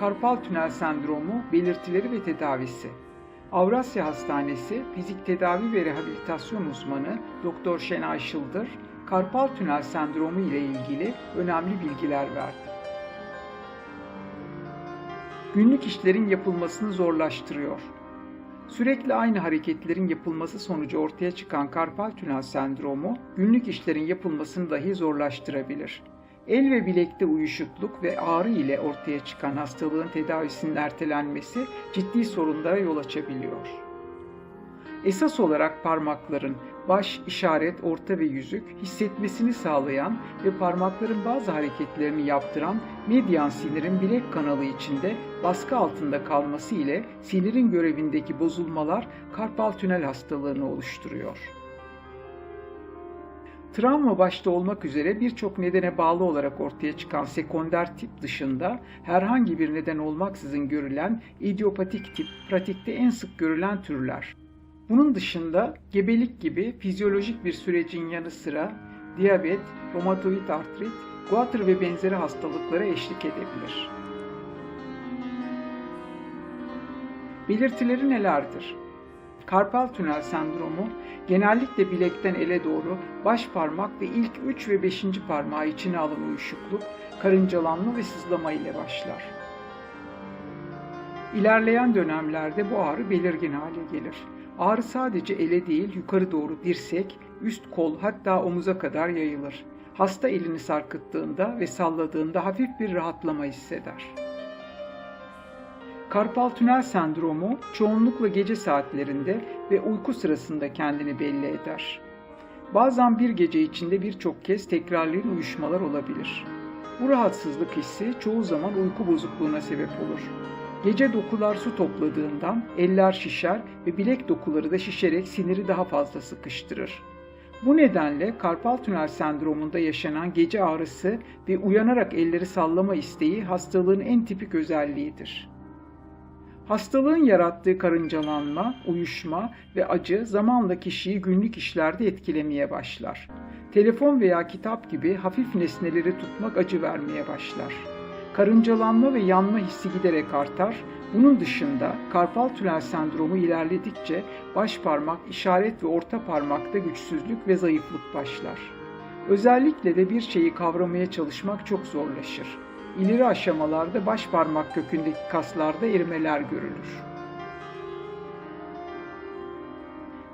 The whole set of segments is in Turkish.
Karpal tünel sendromu belirtileri ve tedavisi. Avrasya Hastanesi Fizik Tedavi ve Rehabilitasyon uzmanı Doktor Şenay Şıldır, karpal tünel sendromu ile ilgili önemli bilgiler verdi. Günlük işlerin yapılmasını zorlaştırıyor. Sürekli aynı hareketlerin yapılması sonucu ortaya çıkan karpal tünel sendromu, günlük işlerin yapılmasını dahi zorlaştırabilir. El ve bilekte uyuşukluk ve ağrı ile ortaya çıkan hastalığın tedavisinin ertelenmesi ciddi sorunlara yol açabiliyor. Esas olarak parmakların baş, işaret, orta ve yüzük hissetmesini sağlayan ve parmakların bazı hareketlerini yaptıran medyan sinirin bilek kanalı içinde baskı altında kalması ile sinirin görevindeki bozulmalar karpal tünel hastalığını oluşturuyor. Travma başta olmak üzere birçok nedene bağlı olarak ortaya çıkan sekonder tip dışında herhangi bir neden olmaksızın görülen idiopatik tip pratikte en sık görülen türler. Bunun dışında gebelik gibi fizyolojik bir sürecin yanı sıra diyabet, romatoid artrit, guatr ve benzeri hastalıklara eşlik edebilir. Belirtileri nelerdir? Karpal tünel sendromu genellikle bilekten ele doğru baş parmak ve ilk 3 ve 5. parmağı içine alan uyuşukluk, karıncalanma ve sızlama ile başlar. İlerleyen dönemlerde bu ağrı belirgin hale gelir. Ağrı sadece ele değil yukarı doğru dirsek, üst kol hatta omuza kadar yayılır. Hasta elini sarkıttığında ve salladığında hafif bir rahatlama hisseder. Karpal tünel sendromu çoğunlukla gece saatlerinde ve uyku sırasında kendini belli eder. Bazen bir gece içinde birçok kez tekrarlayan uyuşmalar olabilir. Bu rahatsızlık hissi çoğu zaman uyku bozukluğuna sebep olur. Gece dokular su topladığından eller şişer ve bilek dokuları da şişerek siniri daha fazla sıkıştırır. Bu nedenle karpal tünel sendromunda yaşanan gece ağrısı ve uyanarak elleri sallama isteği hastalığın en tipik özelliğidir. Hastalığın yarattığı karıncalanma, uyuşma ve acı zamanla kişiyi günlük işlerde etkilemeye başlar. Telefon veya kitap gibi hafif nesneleri tutmak acı vermeye başlar. Karıncalanma ve yanma hissi giderek artar. Bunun dışında karpal tünel sendromu ilerledikçe baş parmak, işaret ve orta parmakta güçsüzlük ve zayıflık başlar. Özellikle de bir şeyi kavramaya çalışmak çok zorlaşır. İleri aşamalarda baş parmak kökündeki kaslarda erimeler görülür.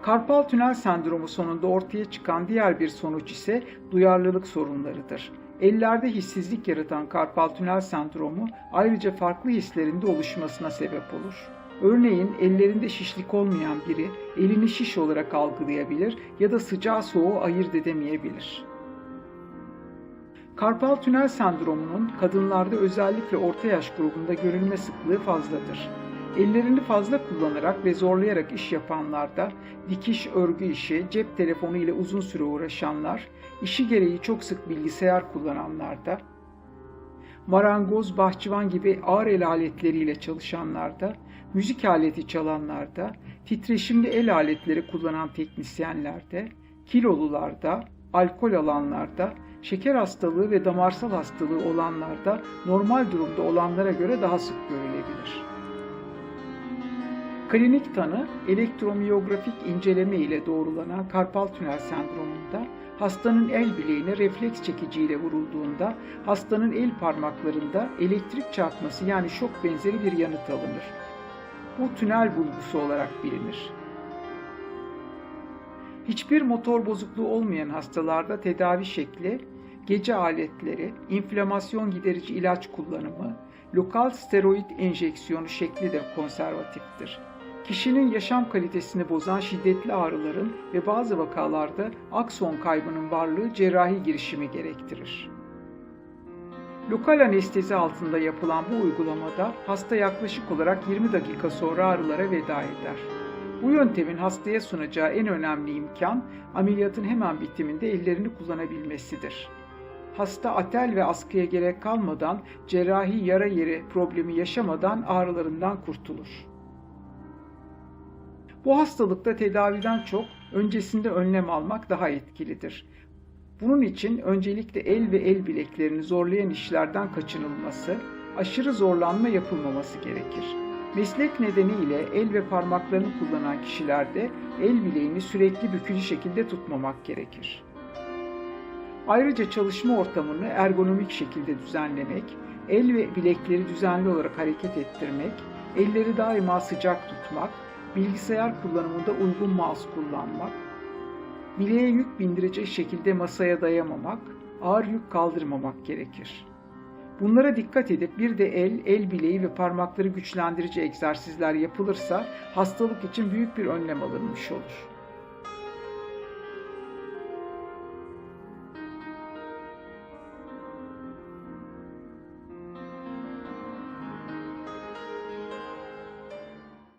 Karpal tünel sendromu sonunda ortaya çıkan diğer bir sonuç ise duyarlılık sorunlarıdır. Ellerde hissizlik yaratan karpal tünel sendromu ayrıca farklı hislerinde oluşmasına sebep olur. Örneğin ellerinde şişlik olmayan biri elini şiş olarak algılayabilir ya da sıcağı soğuğu ayırt edemeyebilir. Karpal tünel sendromunun kadınlarda özellikle orta yaş grubunda görülme sıklığı fazladır. Ellerini fazla kullanarak ve zorlayarak iş yapanlarda, dikiş örgü işi, cep telefonu ile uzun süre uğraşanlar, işi gereği çok sık bilgisayar kullananlarda, marangoz, bahçıvan gibi ağır el aletleriyle çalışanlarda, müzik aleti çalanlarda, titreşimli el aletleri kullanan teknisyenlerde, kilolularda, alkol alanlarda, şeker hastalığı ve damarsal hastalığı olanlarda normal durumda olanlara göre daha sık görülebilir. Klinik tanı elektromiyografik inceleme ile doğrulanan karpal tünel sendromunda hastanın el bileğine refleks çekiciyle vurulduğunda hastanın el parmaklarında elektrik çarpması yani şok benzeri bir yanıt alınır. Bu tünel bulgusu olarak bilinir. Hiçbir motor bozukluğu olmayan hastalarda tedavi şekli gece aletleri, inflamasyon giderici ilaç kullanımı, lokal steroid enjeksiyonu şekli de konservatiftir. Kişinin yaşam kalitesini bozan şiddetli ağrıların ve bazı vakalarda akson kaybının varlığı cerrahi girişimi gerektirir. Lokal anestezi altında yapılan bu uygulamada hasta yaklaşık olarak 20 dakika sonra ağrılara veda eder. Bu yöntemin hastaya sunacağı en önemli imkan ameliyatın hemen bitiminde ellerini kullanabilmesidir. Hasta atel ve askıya gerek kalmadan cerrahi yara yeri problemi yaşamadan ağrılarından kurtulur. Bu hastalıkta tedaviden çok öncesinde önlem almak daha etkilidir. Bunun için öncelikle el ve el bileklerini zorlayan işlerden kaçınılması, aşırı zorlanma yapılmaması gerekir. Meslek nedeniyle el ve parmaklarını kullanan kişilerde el bileğini sürekli bükülü şekilde tutmamak gerekir. Ayrıca çalışma ortamını ergonomik şekilde düzenlemek, el ve bilekleri düzenli olarak hareket ettirmek, elleri daima sıcak tutmak, bilgisayar kullanımında uygun mouse kullanmak, bileğe yük bindirecek şekilde masaya dayamamak, ağır yük kaldırmamak gerekir. Bunlara dikkat edip bir de el, el bileği ve parmakları güçlendirici egzersizler yapılırsa hastalık için büyük bir önlem alınmış olur.